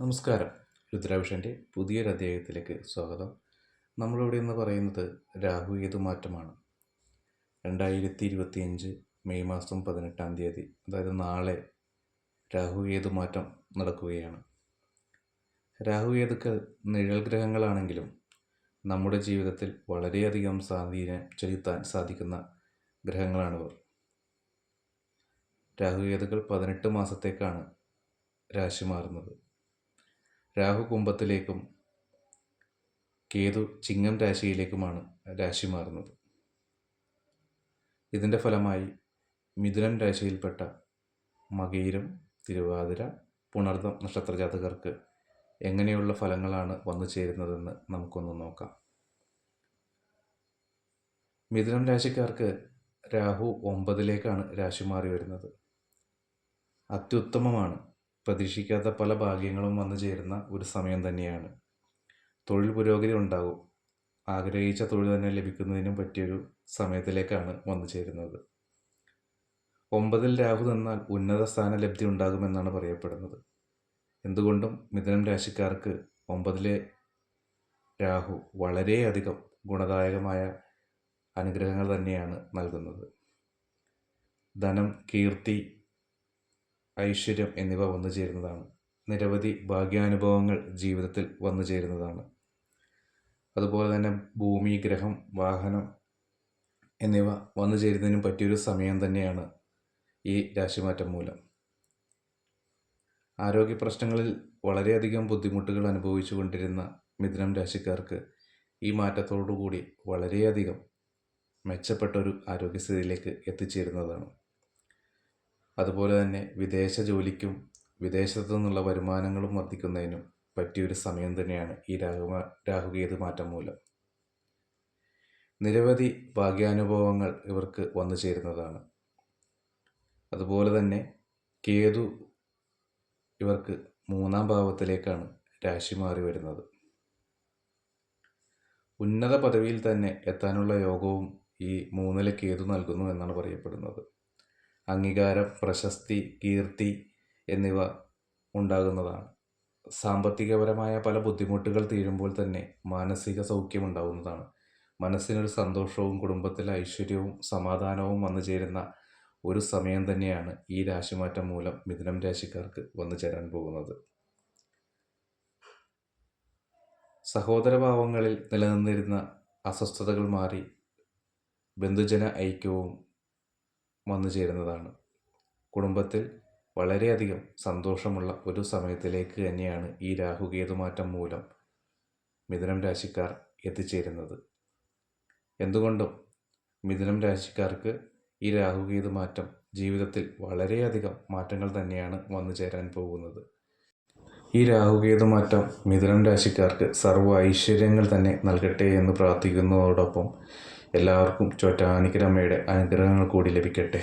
നമസ്കാരം. രുദ്രാഭിഷന്റെ പുതിയൊരു അധ്യായത്തിലേക്ക് സ്വാഗതം. നമ്മളിവിടെ ഇന്ന് പറയുന്നത് രാഹു കേതു മാറ്റമാണ്? രണ്ടായിരത്തി ഇരുപത്തിയഞ്ച് മെയ് മാസം പതിനെട്ടാം തീയതി അതായത് നാളെ രാഹു കേതു മാറ്റം നടക്കുകയാണ്? രാഹു ഏതുക്കൾ നിഴൽ ഗ്രഹങ്ങളാണെങ്കിലും നമ്മുടെ ജീവിതത്തിൽ വളരെയധികം സ്വാധീനം ചെലുത്താൻ സാധിക്കുന്ന ഗ്രഹങ്ങളാണിവർ. രാഹുകേതുക്കൾ പതിനെട്ട് മാസത്തേക്കാണ് രാശി മാറുന്നത്. രാഹു കുംഭത്തിലേക്കും കേതു ചിങ്ങം രാശിയിലേക്കുമാണ് രാശി മാറുന്നത്. ഇതിന്റെ ഫലമായി മിഥുനം രാശിയിൽപ്പെട്ട മകീരം തിരുവാതിര പുണർദം നക്ഷത്ര ജാതകർക്ക് എങ്ങനെയുള്ള ഫലങ്ങളാണ് വന്നു ചേരുന്നതെന്ന് നമുക്കൊന്ന് നോക്കാം. മിഥുനം രാശിക്കാർക്ക് രാഹു ഒമ്പതിലേക്കാണ് രാശി മാറി വരുന്നത്. അത്യുത്തമമാണ്. പ്രതീക്ഷിക്കാത്ത പല ഭാഗ്യങ്ങളും വന്നു ചേരുന്ന ഒരു സമയം തന്നെയാണ്. തൊഴിൽ പുരോഗതി ഉണ്ടാകും ആഗ്രഹിച്ച തൊഴിൽ തന്നെ ലഭിക്കുന്നതിനും പറ്റിയൊരു സമയത്തിലേക്കാണ് വന്നു ചേരുന്നത്. ഒമ്പതിൽ രാഹു നിന്നാൽ ഉന്നത സ്ഥാന ലബ്ധി ഉണ്ടാകുമെന്നാണ് പറയപ്പെടുന്നത്. എന്തുകൊണ്ടും മിഥുനം രാശിക്കാർക്ക് ഒമ്പതിലെ രാഹു വളരെയധികം ഗുണദായകമായ അനുഗ്രഹങ്ങൾ തന്നെയാണ് നൽകുന്നത്. ധനം കീർത്തി ഐശ്വര്യം എന്നിവ വന്നു ചേരുന്നതാണ്. നിരവധി ഭാഗ്യാനുഭവങ്ങൾ ജീവിതത്തിൽ വന്നു ചേരുന്നതാണ്. അതുപോലെ തന്നെ ഭൂമി ഗ്രഹം വാഹനം എന്നിവ വന്നു ചേരുന്നതിനും പറ്റിയൊരു സമയം തന്നെയാണ് ഈ രാശിമാറ്റം മൂലം. ആരോഗ്യ പ്രശ്നങ്ങളിൽ വളരെയധികം ബുദ്ധിമുട്ടുകൾ അനുഭവിച്ചു കൊണ്ടിരുന്ന മിഥുനം രാശിക്കാർക്ക് ഈ മാറ്റത്തോടുകൂടി വളരെയധികം മെച്ചപ്പെട്ട ഒരു ആരോഗ്യസ്ഥിതിയിലേക്ക് എത്തിച്ചേരുന്നതാണ്. അതുപോലെ തന്നെ വിദേശ ജോലിക്കും വിദേശത്തു നിന്നുള്ള വരുമാനങ്ങളും വർദ്ധിക്കുന്നതിനും പറ്റിയൊരു സമയം തന്നെയാണ് ഈ രാഹു രാഹുകേതു മാറ്റം മൂലം. നിരവധി ഭാഗ്യാനുഭവങ്ങൾ ഇവർക്ക് വന്നു ചേരുന്നതാണ്. അതുപോലെ തന്നെ കേതു ഇവർക്ക് മൂന്നാം ഭാവത്തിലേക്കാണ് രാശി മാറി വരുന്നത്. ഉന്നത പദവിയിൽ തന്നെ എത്താനുള്ള യോഗവും ഈ മൂന്നിലെ കേതു നൽകുന്നു എന്നാണ് പറയപ്പെടുന്നത്. അംഗീകാരം പ്രശസ്തി കീർത്തി എന്നിവ ഉണ്ടാകുന്നതാണ്. സാമ്പത്തികപരമായ പല ബുദ്ധിമുട്ടുകൾ തീരുമ്പോൾ തന്നെ മാനസിക സൗഖ്യം ഉണ്ടാകുന്നതാണ്. മനസ്സിനൊരു സന്തോഷവും കുടുംബത്തിൽ ഐശ്വര്യവും സമാധാനവും വന്നു ചേരുന്ന ഒരു സമയം തന്നെയാണ് ഈ രാശിമാറ്റം മൂലം മിഥുനം രാശിക്കാർക്ക് വന്നു ചേരാൻ പോകുന്നത്. സഹോദരഭാവങ്ങളിൽ നിലനിന്നിരുന്ന അസ്വസ്ഥതകൾ മാറി ബന്ധുജന ഐക്യവും വന്നു ചേരുന്നതാണ്. കുടുംബത്തിൽ വളരെയധികം സന്തോഷമുള്ള ഒരു സമയത്തിലേക്ക് തന്നെയാണ് ഈ രാഹുകേതുമാറ്റം മൂലം മിഥുനം രാശിക്കാർ എത്തിച്ചേരുന്നത്. എന്തുകൊണ്ടും മിഥുനം രാശിക്കാർക്ക് ഈ രാഹുകേതു മാറ്റം ജീവിതത്തിൽ വളരെയധികം മാറ്റങ്ങൾ തന്നെയാണ് വന്നു ചേരാൻ പോകുന്നത്. ഈ രാഹുകേതു മാറ്റം മിഥുനം രാശിക്കാർക്ക് സർവ ഐശ്വര്യങ്ങൾ തന്നെ നൽകട്ടെ എന്ന് പ്രാർത്ഥിക്കുന്നതോടൊപ്പം എല്ലാവർക്കും ചോറ്റാനിക്കരമ്മയുടെ അനുഗ്രഹങ്ങൾ കൂടി ലഭിക്കട്ടെ.